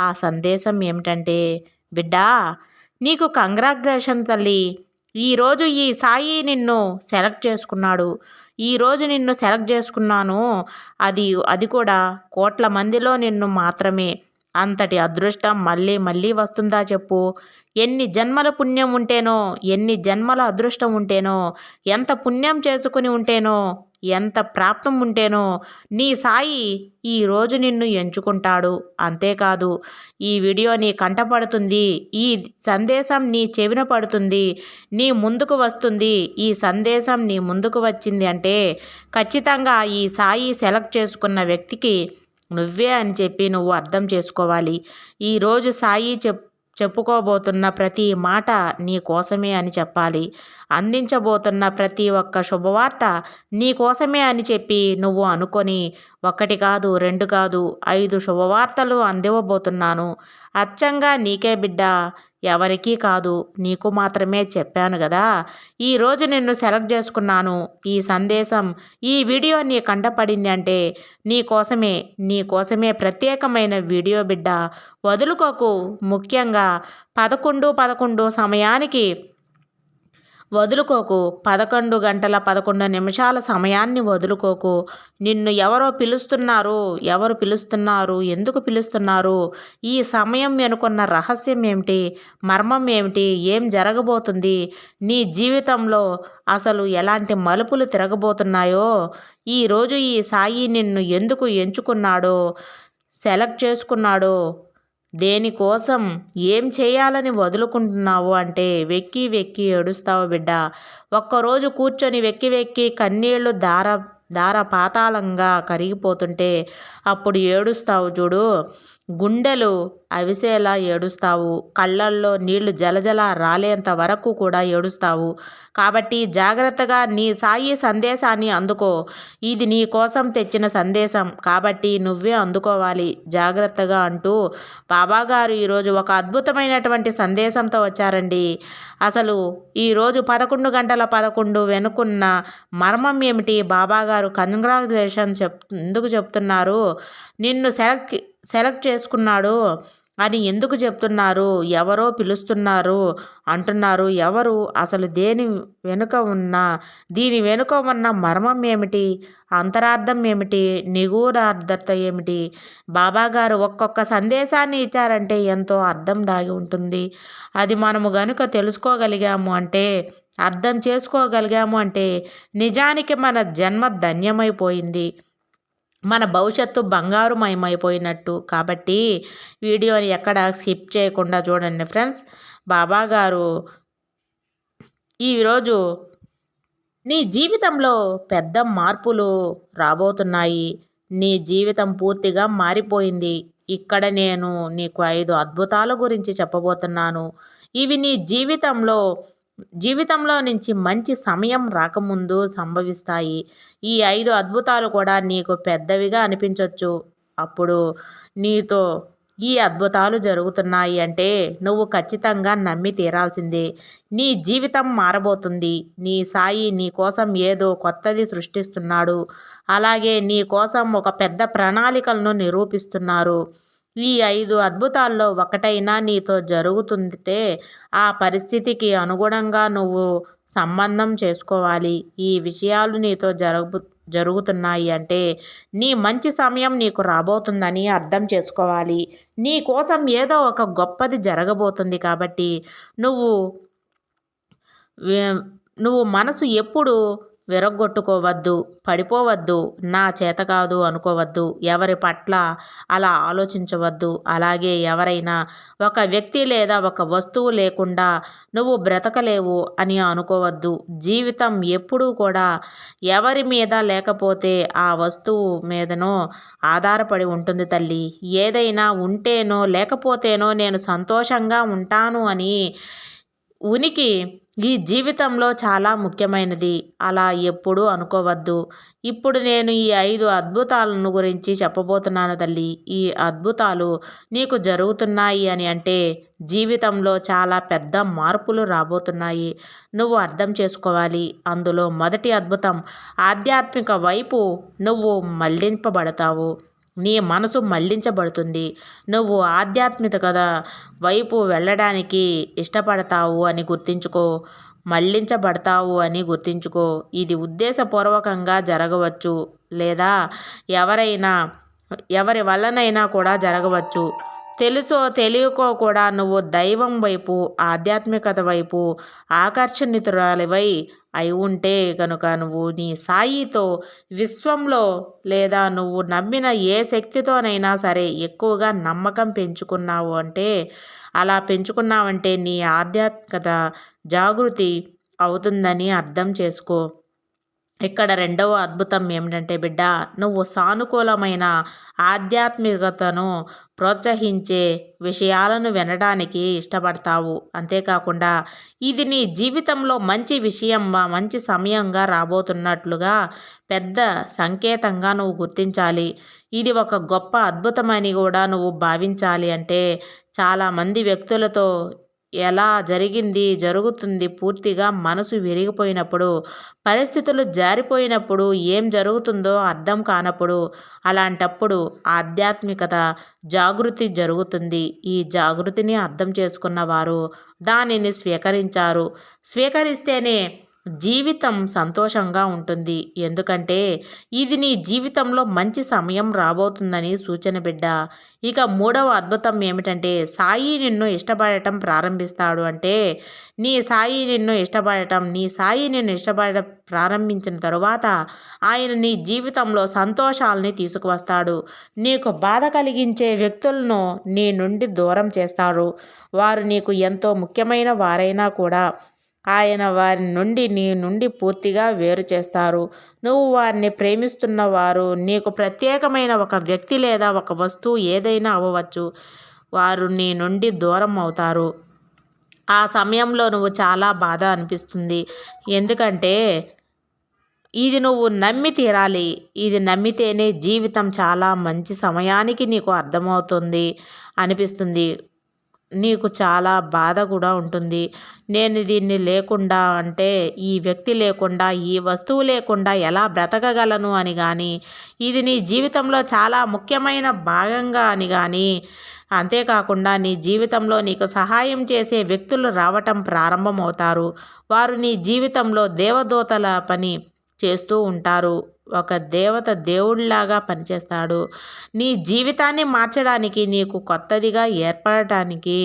ఆ సందేశం ఏమిటంటే బిడ్డా నీకు కంగ్రాగ్రేషన్ తల్లి. ఈరోజు ఈ సాయి నిన్ను సెలెక్ట్ చేసుకున్నాడు. ఈరోజు నిన్ను సెలెక్ట్ చేసుకున్నాను. అది అది కూడా కోట్ల మందిలో నిన్ను మాత్రమే. అంతటి అదృష్టం మళ్ళీ మళ్ళీ వస్తుందా చెప్పు. ఎన్ని జన్మల పుణ్యం ఉంటేనో ఎన్ని జన్మల అదృష్టం ఉంటేనో ఎంత పుణ్యం చేసుకుని ఉంటేనో ఎంత ప్రాప్తం ఉంటేనో నీ సాయి ఈరోజు నిన్ను ఎంచుకుంటాడు. అంతేకాదు ఈ వీడియో నీ కంటపడుతుంది ఈ సందేశం నీ చెవిన పడుతుంది నీ ముందుకు వస్తుంది ఈ సందేశం నీ ముందుకు వచ్చింది అంటే ఖచ్చితంగా ఈ సాయి సెలెక్ట్ చేసుకున్న వ్యక్తికి నువ్వే అని చెప్పి నువ్వు అర్థం చేసుకోవాలి. ఈరోజు సాయి చెప్ చెప్పుకోబోతున్న ప్రతి మాట నీ కోసమే అని చెప్పాలి. అందించబోతున్న ప్రతి ఒక్క శుభవార్త నీ కోసమే అని చెప్పి నువ్వు అనుకొని ఒకటి కాదు రెండు కాదు ఐదు శుభవార్తలు అందివ్వబోతున్నాను. అచ్చంగా నీకే బిడ్డ ఎవరికీ కాదు నీకు మాత్రమే చెప్పాను కదా ఈరోజు నిన్ను సెలెక్ట్ చేసుకున్నాను. ఈ సందేశం ఈ వీడియో నీ కంటపడింది అంటే నీ కోసమే నీ కోసమే ప్రత్యేకమైన వీడియో బిడ్డ. వదులుకోకు. ముఖ్యంగా పదకొండు పదకొండు సమయానికి వదులుకోకు. పదకొండు గంటల పదకొండు నిమిషాల సమయాన్ని వదులుకోకు. నిన్ను ఎవరో పిలుస్తున్నారు. ఎవరు పిలుస్తున్నారు? ఎందుకు పిలుస్తున్నారు? ఈ సమయం వెనుకున్న రహస్యం ఏమిటి? మర్మం ఏమిటి? ఏం జరగబోతుంది? నీ జీవితంలో అసలు ఎలాంటి మలుపులు తిరగబోతున్నాయో? ఈరోజు ఈ సాయి నిన్ను ఎందుకు ఎంచుకున్నాడో? సెలెక్ట్ చేసుకున్నాడో. దేనికోసం ఏం చేయాలని వదులుకుంటున్నావు అంటే వెక్కి వెక్కి ఏడుస్తావు బిడ్డ. ఒక్కరోజు కూర్చొని వెక్కి వెక్కి కన్నీళ్ళు దార దార పాతాళంగా కరిగిపోతుంటే అప్పుడు ఏడుస్తావు చూడు. గుండెలు అవిసేలా ఏడుస్తావు. కళ్ళల్లో నీళ్ళు జలజల రాలేంత వరకు కూడా ఏడుస్తావు. కాబట్టి జాగ్రత్తగా నీ సాయి సందేశాన్ని అందుకో. ఇది నీ కోసం తెచ్చిన సందేశం. కాబట్టి నువ్వే అందుకోవాలి. జాగ్రత్తగా అంటూ బాబాగారు ఈరోజు ఒక అద్భుతమైనటువంటి సందేశంతో వచ్చారండి. అసలు ఈరోజు పదకొండు గంటల పదకొండు వెనుకున్న మర్మం ఏమిటి? బాబాగారు కంగ్రాచులేషన్ చెప్ ఎందుకు చెప్తున్నారు? నిన్ను సెలెక్ట్ సెలెక్ట్ చేసుకున్నాడు. అని ఎందుకు చెప్తున్నారు? ఎవరో పిలుస్తున్నారు అంటున్నారు. ఎవరు? అసలు దేని వెనుక ఉన్న దీని వెనుక ఉన్న మర్మం ఏమిటి? అంతరార్థం ఏమిటి? నిగూఢార్థత ఏమిటి? బాబాగారు ఒక్కొక్క సందేశాన్ని ఇచ్చారంటే ఎంతో అర్థం దాగి ఉంటుంది. అది మనము గనుక తెలుసుకోగలిగాము అంటే అర్థం చేసుకోగలిగాము అంటే నిజానికి మన జన్మ ధన్యమైపోయింది. మన భవిష్యత్తు బంగారుమయమైపోయినట్టు. కాబట్టి వీడియోని ఎక్కడ స్కిప్ చేయకుండా చూడండి ఫ్రెండ్స్. బాబా గారు ఈరోజు నీ జీవితంలో పెద్ద మార్పులు రాబోతున్నాయి. నీ జీవితం పూర్తిగా మారిపోయింది. ఇక్కడ నేను నీకు ఐదు అద్భుతాల గురించి చెప్పబోతున్నాను. ఇవి నీ జీవితంలో జీవితంలో నుంచి మంచి సమయం రాకముందు సంభవిస్తాయి. ఈ ఐదు అద్భుతాలు కూడా నీకు పెద్దవిగా అనిపించవచ్చు అప్పుడు నీతో ఈ అద్భుతాలు జరుగుతున్నాయి అంటే నువ్వు ఖచ్చితంగా నమ్మి తీరాల్సిందే. నీ జీవితం మారబోతుంది. నీ సాయి నీ కోసం ఏదో కొత్తది సృష్టిస్తున్నాడు. అలాగే నీ కోసం ఒక పెద్ద ప్రణాళికలను నిరూపిస్తున్నారు. ఈ ఐదు అద్భుతాల్లో ఒకటైనా నీతో జరుగుతుందితే ఆ పరిస్థితికి అనుగుణంగా నువ్వు సంబంధం చేసుకోవాలి. ఈ విషయాలు నీతో జరుగు జరుగుతున్నాయి అంటే నీ మంచి సమయం నీకు రాబోతుందని అర్థం చేసుకోవాలి. నీ కోసం ఏదో ఒక గొప్పది జరగబోతుంది కాబట్టి నువ్వు నువ్వు మనసు ఎప్పుడు విరగ్గొట్టుకోవద్దు పడిపోవద్దు నా చేత కాదు అనుకోవద్దు ఎవరి పట్ల అలా ఆలోచించవద్దు. అలాగే ఎవరైనా ఒక వ్యక్తి లేదా ఒక వస్తువు లేకుండా నువ్వు బ్రతకలేవు అని అనుకోవద్దు. జీవితం ఎప్పుడూ కూడా ఎవరి మీద లేకపోతే ఆ వస్తువు మీదనో ఆధారపడి ఉంటుంది తల్లి. ఏదైనా ఉంటేనో లేకపోతేనో నేను సంతోషంగా ఉంటాను అని ఉనికి ఈ జీవితంలో చాలా ముఖ్యమైనది. అలా ఎప్పుడూ అనుకోవద్దు. ఇప్పుడు నేను ఈ ఐదు అద్భుతాలను గురించి చెప్పబోతున్నాను తల్లి. ఈ అద్భుతాలు నీకు జరుగుతున్నాయి అని అంటే జీవితంలో చాలా పెద్ద మార్పులు రాబోతున్నాయి. నువ్వు అర్థం చేసుకోవాలి. అందులో మొదటి అద్భుతం ఆధ్యాత్మిక వైపు నువ్వు మళ్ళింపబడతావు. నీ మనసు మళ్ళించబడుతుంది. నువ్వు ఆధ్యాత్మికత వైపు వెళ్ళడానికి ఇష్టపడతావు అని గుర్తించుకో మళ్ళించబడతావు అని గుర్తించుకో. ఇది ఉద్దేశపూర్వకంగా జరగవచ్చు లేదా ఎవరైనా ఎవరి వల్లనైనా కూడా జరగవచ్చు. తెలుసో తెలియకో కూడా నువ్వు దైవం వైపు ఆధ్యాత్మికత వైపు ఆకర్షణితురాలివై అయి ఉంటే కనుక నువ్వు నీ సాయితో విశ్వంలో లేదా నువ్వు నమ్మిన ఏ శక్తితోనైనా సరే ఎక్కువగా నమ్మకం పెంచుకున్నావు అంటే అలా పెంచుకున్నావంటే నీ ఆధ్యాత్మికత జాగృతి అవుతుందని అర్థం చేసుకో. ఇక్కడ రెండవ అద్భుతం ఏమిటంటే బిడ్డ నువ్వు సానుకూలమైన ఆధ్యాత్మికతను ప్రోత్సహించే విషయాలను వినడానికి ఇష్టపడతావు. అంతేకాకుండా ఇది నీ జీవితంలో మంచి విషయం మంచి సమయంగా రాబోతున్నట్లుగా పెద్ద సంకేతంగా నువ్వు గుర్తించాలి. ఇది ఒక గొప్ప అద్భుతమని కూడా నువ్వు భావించాలి. అంటే చాలామంది వ్యక్తులతో ఎలా జరిగింది జరుగుతుంది పూర్తిగా మనసు విరిగిపోయినప్పుడు పరిస్థితులు జారిపోయినప్పుడు ఏం జరుగుతుందో అర్థం కానప్పుడు అలాంటప్పుడు ఆధ్యాత్మికత జాగృతి జరుగుతుంది. ఈ జాగృతిని అర్థం చేసుకున్న వారు దానిని స్వీకరించారు. స్వీకరిస్తేనే జీవితం సంతోషంగా ఉంటుంది. ఎందుకంటే ఇది నీ జీవితంలో మంచి సమయం రాబోతుందని సూచన బిడ్డ. ఇక మూడవ అద్భుతం ఏమిటంటే సాయి నిన్ను ఇష్టపడటం ప్రారంభిస్తాడు అంటే నీ సాయి నిన్ను ఇష్టపడటం నీ సాయి నిన్ను ఇష్టపడటం ప్రారంభించిన తరువాత ఆయన నీ జీవితంలో సంతోషాలని తీసుకువస్తాడు. నీకు బాధ కలిగించే వ్యక్తులను నీ నుండి దూరం చేస్తారు. వారు నీకు ఎంతో ముఖ్యమైన వారైనా కూడా ఆయన వారి నుండి నీ నుండి పూర్తిగా వేరు చేస్తారు. నువ్వు వారిని ప్రేమిస్తున్న వారు నీకు ప్రత్యేకమైన ఒక వ్యక్తి లేదా ఒక వస్తువు ఏదైనా అవ్వవచ్చు. వారు నీ నుండి దూరం అవుతారు. ఆ సమయంలో నువ్వు చాలా బాధ అనిపిస్తుంది. ఎందుకంటే ఇది నువ్వు నమ్మి తీరాలి. ఇది నమ్మితేనే జీవితం చాలా మంచి సమయానికి నీకు అర్థమవుతుంది అనిపిస్తుంది. నీకు చాలా బాధ కూడా ఉంటుంది. నేను దీన్ని లేకుండా అంటే ఈ వ్యక్తి లేకుండా ఈ వస్తువు లేకుండా ఎలా బ్రతకగలను అని కానీ ఇది నీ జీవితంలో చాలా ముఖ్యమైన భాగంగా అని కానీ అంతేకాకుండా నీ జీవితంలో నీకు సహాయం చేసే వ్యక్తులు రావటం ప్రారంభమవుతారు. వారు నీ జీవితంలో దేవదూతల పని చేస్తూ ఉంటారు. ఒక దేవత దేవుడిలాగా పనిచేస్తాడు. నీ జీవితాన్ని మార్చడానికి నీకు కొత్తదిగా ఏర్పడటానికి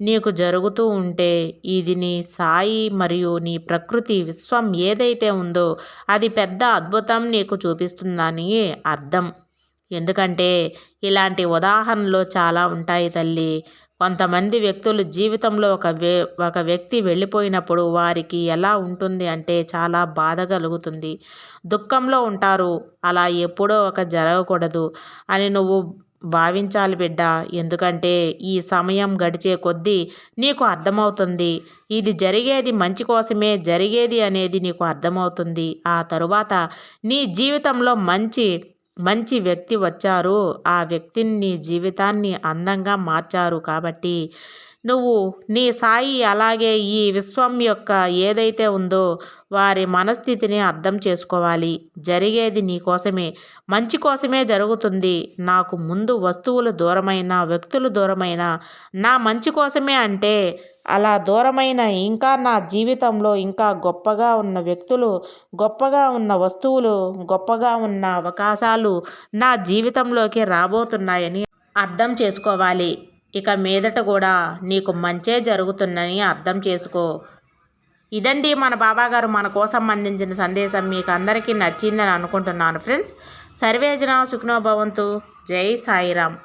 నీకు జరుగుతూ ఉంటే ఇది నీ సాయి మరియు నీ ప్రకృతి విశ్వం ఏదైతే ఉందో అది పెద్ద అద్భుతం నీకు చూపిస్తుందని అర్థం. ఎందుకంటే ఇలాంటి ఉదాహరణలు చాలా ఉంటాయి తల్లి. కొంతమంది వ్యక్తులు జీవితంలో ఒక వ్య ఒక వ్యక్తి వెళ్ళిపోయినప్పుడు వారికి ఎలా ఉంటుంది అంటే చాలా బాధ కలుగుతుంది. దుఃఖంలో ఉంటారు. అలా ఎప్పుడో ఒక జరగకూడదు అని నువ్వు భావించాలి బిడ్డ. ఎందుకంటే ఈ సమయం గడిచే కొద్దీ నీకు అర్థమవుతుంది. ఇది జరిగేది మంచి కోసమే జరిగేది అనేది నీకు అర్థమవుతుంది. ఆ తరువాత నీ జీవితంలో మంచి మంచి వ్యక్తి వచ్చారు. ఆ వ్యక్తిని నీ జీవితాన్ని అందంగా మార్చారు కాబట్టి నువ్వు నీ సాయి అలాగే ఈ విశ్వం యొక్క ఏదైతే ఉందో వారి మనస్థితిని అర్థం చేసుకోవాలి. జరిగేది నీ కోసమే. మంచి కోసమే జరుగుతుంది. నాకు ముందు వస్తువులు దూరమైన వ్యక్తులు దూరమైన నా మంచి కోసమే అంటే అలా దూరమైన ఇంకా నా జీవితంలో ఇంకా గొప్పగా ఉన్న వ్యక్తులు గొప్పగా ఉన్న వస్తువులు గొప్పగా ఉన్న అవకాశాలు నా జీవితంలోకి రాబోతున్నాయని అర్థం చేసుకోవాలి. ఇక మీదట కూడా నీకు మంచే జరుగుతుందని అర్థం చేసుకో. ఇదండి మన బాబాగారు మన కోసం అందించిన సందేశం. మీకు అందరికీ నచ్చిందని అనుకుంటున్నాను ఫ్రెండ్స్. సర్వేజన సుఖనోభవంతు జై సాయిరామ్.